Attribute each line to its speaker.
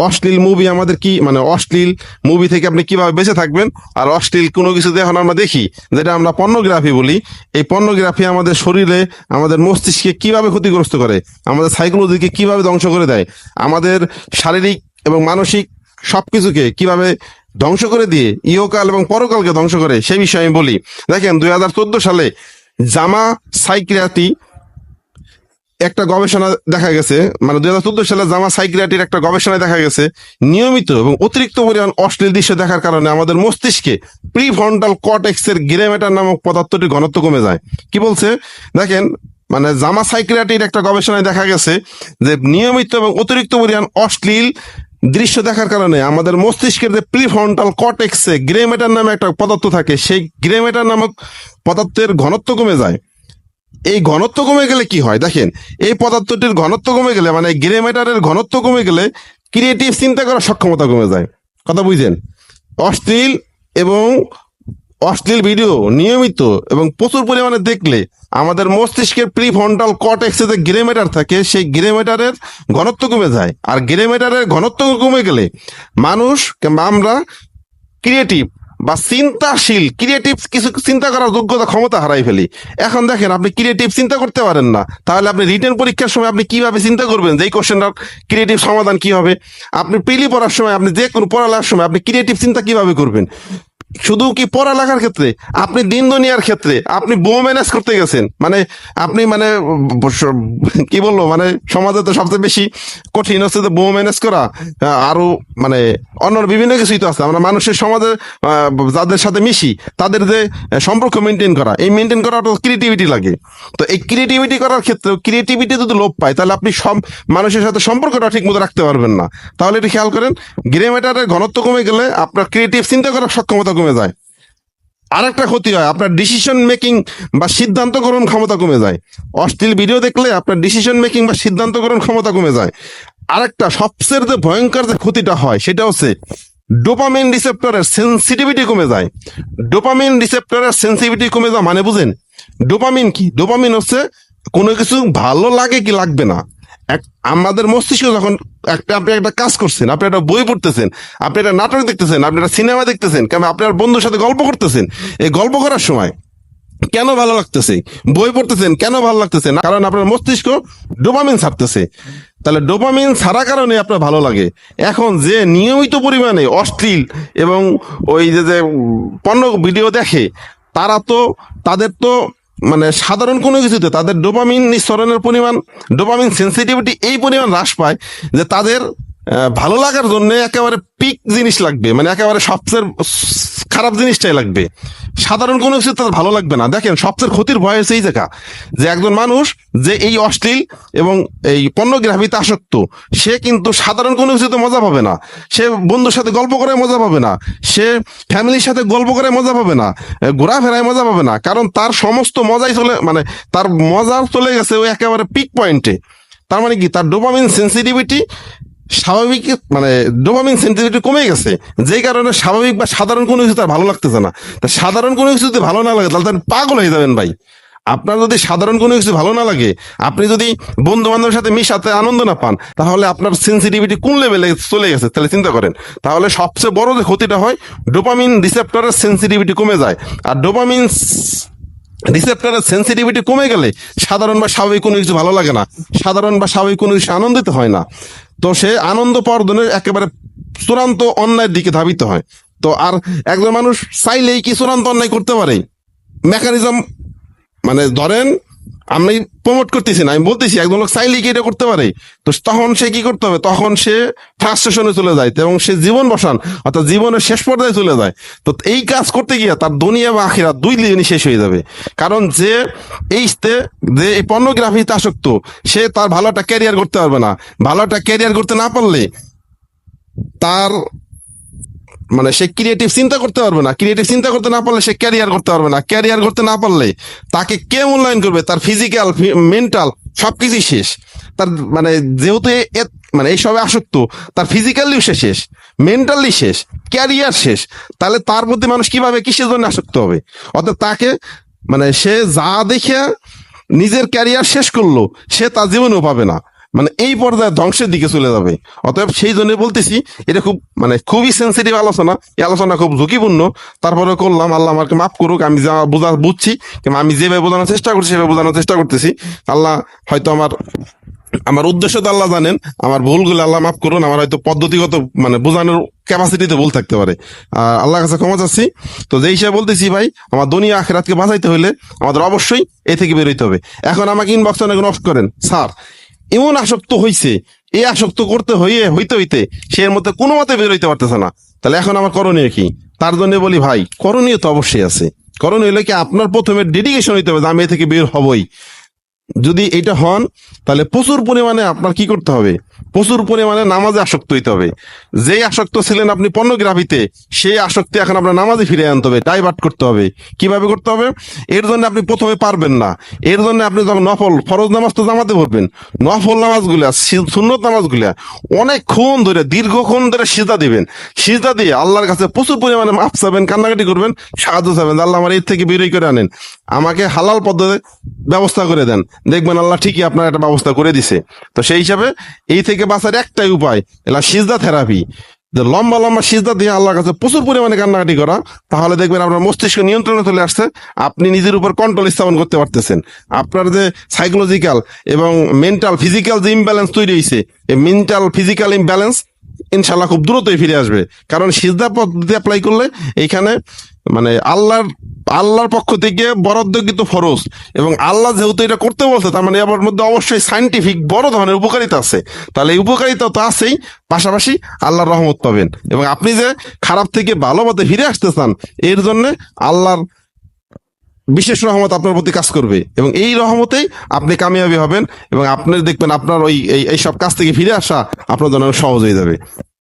Speaker 1: অশ্লীল মুভি আমাদের কি মানে অশ্লীল মুভি থেকে আপনি কীভাবে বেঁচে থাকবেন? আর অশ্লীল কোনো কিছু এখন আমরা দেখি, যেটা আমরা পর্নোগ্রাফি বলি। এই পর্নোগ্রাফি আমাদের শরীরে, আমাদের মস্তিষ্কে কীভাবে ক্ষতিগ্রস্ত করে? আমাদের সাইকোলজিকে কীভাবে ধ্বংস করে দেয়? আমাদের শারীরিক এবং মানসিক সবকিছুকে কীভাবে ধ্বংস করে দিয়ে ইহকাল এবং পরকালকে ধ্বংস করে, সে বিষয়ে আমি বলি। দেখেন, দুই হাজার চোদ্দ সালে জামা সাইক্রিয়াটি একটা গবেষণা দেখা গেছে মানে দুই হাজার চোদ্দ সালে জামা সাইক্রিয়াটির একটা গবেষণায় দেখা গেছে, নিয়মিত এবং অতিরিক্ত পরিমাণ অশ্লীল দৃশ্য দেখার কারণে আমাদের মস্তিষ্কে প্রিফ্রন্টাল কটেক্স এর গ্রেমেটার নামক পদার্থটির ঘনত্ব কমে যায়। কি বলছে? দেখেন মানে জামা সাইক্রিয়াটির একটা গবেষণায় দেখা গেছে যে নিয়মিত এবং অতিরিক্ত পরিমাণ অশ্লীল দৃশ্য দেখার কারণে আমাদের মস্তিষ্কের যে প্রিফ্রন্টাল কটেক্সে গ্রেমেটার নামে একটা পদার্থ থাকে, সেই গ্রেমেটার নামক পদার্থের ঘনত্ব কমে যায়। এই ঘনত্ব কমে গেলে কি হয়? দেখেন, এই পদার্থটির ঘনত্ব কমে গেলে মানে গ্রে ম্যাটারের ঘনত্ব কমে গেলে ক্রিয়েটিভ চিন্তা করার সক্ষমতা কমে যায়। কথা বুঝছেন? অশ্লীল এবং অশ্লীল ভিডিও নিয়মিত এবং প্রচুর পরিমাণে দেখলে আমাদের মস্তিষ্কের প্রিফ্রন্টাল কটেক্সে যে গ্রে ম্যাটার থাকে, সেই গ্রে ম্যাটারের ঘনত্ব কমে যায়। আর গ্রে ম্যাটারের ঘনত্ব কমে গেলে মানুষ, কিংবা আমরা ক্রিয়েটিভ বা চিন্তাশীল ক্রিয়েটিভ কিছু চিন্তা করার যোগ্যতা, ক্ষমতা হারাই ফেলি। এখন দেখেন, আপনি ক্রিয়েটিভ চিন্তা করতে পারেন না। তাহলে আপনি রিটার্ন পরীক্ষার সময় আপনি কীভাবে চিন্তা করবেন? যে কোশ্চেনটার ক্রিয়েটিভ সমাধান কি হবে? আপনি পিলি পড়ার সময় আপনি যে কোনো পড়ালার সময় আপনি ক্রিয়েটিভ চিন্তা কীভাবে করবেন? শুধু কি পড়ালেখার ক্ষেত্রে? আপনি দিন দুনিয়ার ক্ষেত্রে, আপনি বউ ম্যানেজ করতে গেছেন। মানে আপনি মানে কি বলব মানে সমাজে তো সবচেয়ে বেশি কঠিন হচ্ছে যে বউ ম্যানেজ করা আরও মানে অন্য বিভিন্ন কিছুই তো আছে। আমরা মানুষের সমাজে যাদের সাথে মিশি, তাদের যে সম্পর্ক মেনটেন করা, এই মেনটেন করাটা ক্রিয়েটিভিটি লাগে। তো এই ক্রিয়েটিভিটি করার ক্ষেত্রে ক্রিয়েটিভিটি যদি লোপ পায়, তাহলে আপনি সব মানুষের সাথে সম্পর্কটা ঠিক মতো রাখতে পারবেন না। তাহলে একটু খেয়াল করেন গ্রে ম্যাটারের ঘনত্ব কমে গেলে আপনার ক্রিয়েটিভ চিন্তা করার সক্ষমতা কমে যায়। আরেকটা ক্ষতি হয়, আপনার ডিসিশন মেকিং বা সিদ্ধান্ত গ্রহণ ক্ষমতা কমে যায়। অশ্লীল ভিডিও দেখলে আপনার ডিসিশন মেকিং বা সিদ্ধান্ত গ্রহণ ক্ষমতা কমে যায়। আরেকটা সবচেয়ে যে ভয়ঙ্কর যে ক্ষতিটা হয়, সেটা হচ্ছে ডোপামিন রিসেপ্টরের সেন্সিটিভিটি কমে যায়। ডোপামিন রিসেপ্টরের সেন্সিটিভিটি কমে যায় মানে বুঝেন ডোপামিন কি? ডোপামিন হচ্ছে কোনো কিছু ভালো লাগে কি লাগবে না। আমাদের মস্তিষ্ক যখন একটা, আপনি একটা কাজ করছেন, আপনি একটা বই পড়তেছেন, আপনি একটা নাটক দেখতেছেন, আপনি একটা সিনেমা দেখতেছেন, কেন আপনার বন্ধুর সাথে গল্প করতেছেন? এই গল্প করার সময় কেন ভালো লাগতেছে? বই পড়তেছেন, কেন ভালো লাগতেছে? না, কারণ আপনার মস্তিষ্ক ডোপামিন ছাড়তেছে। তাহলে ডোপামিন ছাড়া কারণে আপনার ভালো লাগে। এখন যে নিয়মিত পরিমাণে অশ্লীল এবং ওই যে যে পণ্য ভিডিও দেখে, তারা তো, তাদের তো মানে সাধারণ কোনো কিছুতে তাদের ডোপামিন নিঃসরণের পরিমাণ, ডোপামিন সেন্সিটিভিটি এই পরিমাণ হ্রাস পায় যে তাদের ভালো লাগার জন্য একেবারে পিক জিনিস লাগবে। মানে একেবারে সবচেয়ে খারাপ জিনিসটাই লাগবে। সাধারণ কোনো কিছু তার ভালো লাগবে না। দেখেন, সবচেয়ে ক্ষতির ভয় হচ্ছে এই জায়গা। যে একজন মানুষ, যে এই অশ্লীল এবং এই পণ্যগ্রাফিতে আসক্ত, সে কিন্তু সাধারণ কোনো কিছুতে মজা পাবে না। সে বন্ধুর সাথে গল্প করে মজা পাবে না। সে ফ্যামিলির সাথে গল্প করে মজা পাবে না। ঘোরাফেরায় মজা পাবে না। কারণ তার সমস্ত মজাই চলে মানে তার মজা চলে গেছে ওই একেবারে পিক পয়েন্টে তার মানে কি? তার ডোপামিন সেন্সিটিভিটি স্বাভাবিক মানে ডোপামিন সেন্সিটিভিটি কমে গেছে। যেই কারণে স্বাভাবিক বা সাধারণ কোনো কিছু তার ভালো লাগতেছে না। তা সাধারণ কোনো কিছু যদি ভালো না লাগে, তাহলে তার পাগল হয়ে যাবেন ভাই। আপনার যদি সাধারণ কোনো কিছু ভালো না লাগে, আপনি যদি বন্ধু বান্ধবের সাথে মিশাতে আনন্দ না পান, তাহলে আপনার সেন্সিটিভিটি কোন লেভেলে চলে গেছে, তাহলে চিন্তা করেন। তাহলে সবচেয়ে বড় যে ক্ষতিটা হয় ডোপামিন রিসেপ্টরের সেন্সিটিভিটি কমে যায়। আর ডোপামিন রিসেপ্টরের সেন্সিটিভিটি কমে গেলে সাধারণ বা স্বাভাবিক কোনো কিছু ভালো লাগে না। সাধারণ বা স্বাভাবিক কোনো কিছু আনন্দিত হয় না। তো সে আনন্দ পর্দনের একেবারে চূড়ান্ত অন্যায়ের দিকে ধাবিত হয়। তো আর একজন মানুষ চাইলেই কি চূড়ান্ত অন্যায় করতে পারে? মেকানিজম মানে ধরেন আমি প্রমোট করতেছি না, আমি বলতেছি, একজন লোক চাইলেই কি এটা করতে পারে? তো তখন সে কি করতে হবে? তখন সে ফ্রাস্ট্রেশনে চলে যায় এবং সে জীবন বসান, অর্থাৎ জীবনের শেষ পর্যায়ে চলে যায়। তো এই কাজ করতে গিয়ে তার দুনিয়া বা আখিরা দুই জিনিস শেষ হয়ে যাবে। কারণ যে এই যে এই পর্নোগ্রাফিতে আসক্ত, সে তার ভালো একটা ক্যারিয়ার করতে পারবে না। ভালো একটা ক্যারিয়ার করতে না পারলে তার মানে সে ক্রিয়েটিভ চিন্তা করতে পারবে না। ক্রিয়েটিভ চিন্তা করতে না পারলে সে ক্যারিয়ার করতে পারবে না। ক্যারিয়ার করতে না পারলে তাকে কে মূল্যায়ন করবে? তার ফিজিক্যাল মেন্টাল সবকিছুই শেষ। তার মানে যেহেতু মানে এইসবে আসক্ত, তার ফিজিক্যালিও সে শেষ। মেন্টালি শেষ। ক্যারিয়ার শেষ। তাহলে তার প্রতি মানুষ কীভাবে, কিসের জন্য আসক্ত হবে? অর্থাৎ তাকে মানে সে যা দেখে নিজের ক্যারিয়ার শেষ করল, সে তার জীবনেও পাবে না। মানে এই পর্যায়ে ধ্বংসের দিকে চলে যাবে। অতএব সেই জন্য বলতেছি, এটা খুব মানে খুবই সেন্সিটিভ আলোচনা। এই আলোচনা খুব ঝুঁকিপূর্ণ। তারপরে করলাম, আল্লাহ আমাকে মাফ করুক, আমি যা বোঝা, বুঝছি আমি যেভাবে বোঝানোর চেষ্টা করছি, সেভাবে বোঝানোর চেষ্টা করতেছি। আল্লাহ হয়তো আমার আমার উদ্দেশ্য তো আল্লাহ জানেন, আমার ভুলগুলো আল্লাহ মাফ করুন, আমার হয়তো পদ্ধতিগত মানে বোঝানোর ক্যাপাসিটিতে ভুল থাকতে পারে। আর আল্লাহ কাছে ক্ষমা চাচ্ছি। তো যে হিসাবে বলতেছি ভাই, আমার দুনিয়া আখেরাতকে বাঁচাইতে হলে আমাদের অবশ্যই এ থেকে বেরোইতে হবে। এখন আমাকে ইনবক্স অনেক নষ্ট করেন স্যার এমন আসক্ত হইছে, এই আসক্ত করতে হইয়ে, হইতে হইতে সে এর মধ্যে কোনো মতে বেরোইতে পারতেছে না। তাহলে এখন আমার করণীয় কি? তার জন্য বলি, ভাই, করণীয় তো অবশ্যই আছে। করণীয় হলে কি, আপনার প্রথমে ডেডিকেশন হইতে হবে আমি এ থেকে বের হবই। যদি এটা হন, তাহলে প্রচুর পরিমাণে আপনার কি করতে হবে? প্রচুর পরিমাণে নামাজে আসক্ত হইতে হবে। যেই আসক্ত ছিলেন আপনি পর্নোগ্রাফিতে, সেই আসক্তি এখন আপনার নামাজে ফিরে আনতে হবে, ডাইভার্ট করতে হবে। কীভাবে করতে হবে? এর জন্য আপনি প্রথমে পারবেন না। এর জন্য আপনি যখন নফল, ফরজ নামাজ তো জামাতে পড়বেন, নফল নামাজগুলা সুন্নত নামাজগুলা অনেকক্ষণ ধরে, দীর্ঘক্ষণ ধরে সিজা দিবেন। সিজা দিয়ে আল্লাহর কাছে প্রচুর পরিমাণে মাফ চাবেন, কান্নাকাটি করবেন, সাহায্য চাবেন আল্লাহ আমার এর থেকে বেরোই করে আনেন। আমাকে হালাল পদ্ধতি ব্যবস্থা করে দেন। দেখবেন আল্লাহ ঠিকই আপনার একটা ব্যবস্থা করে দিছে। তো সেই হিসাবে এই থেকে বাঁচার একটাই উপায়, এলা সিজদা থেরাপি। যে লম্বা লম্বা সিজদা দিয়ে আল্লাহর কাছে প্রচুর পরিমাণে কান্নাকাটি করা, তাহলে দেখবেন আপনার মস্তিষ্ক নিয়ন্ত্রণে চলে আসছে, আপনি নিজের উপর কন্ট্রোল স্থাপন করতে পারতেছেন। আপনার যে সাইকোলজিক্যাল এবং মেন্টাল ফিজিক্যাল যে ইমব্যালেন্স তৈরি হয়েছে এই মেন্টাল ফিজিক্যাল ইমব্যালেন্স ইনশাল্লাহ খুব দ্রুতই ফিরে আসবে। কারণ সিজদা পদ্ধতি অ্যাপ্লাই করলে এইখানে মানে আল্লাহর আল্লাহর পক্ষ থেকে বরাদ্দকৃত ফরজ। এবং আল্লাহ যেহেতু এটা করতে বলছে, তার মানে এবার মধ্যে অবশ্যই সাইন্টিফিক বড় ধরনের উপকারিতা আছে। তাহলে এই উপকারিতা তো আছেই, পাশাপাশি আল্লাহর রহমত পাবেন। এবং আপনি যে খারাপ থেকে ভালো পথে ফিরে আসতে চান, এর জন্য আল্লাহর বিশেষ রহমত আপনার প্রতি কাজ করবে। এবং এই রহমতেই আপনি কামিয়াবি হবেন এবং আপনি দেখবেন আপনার ওই, এই- সব কাজ থেকে ফিরে আসা আপনার জন্য সহজ হয়ে যাবে।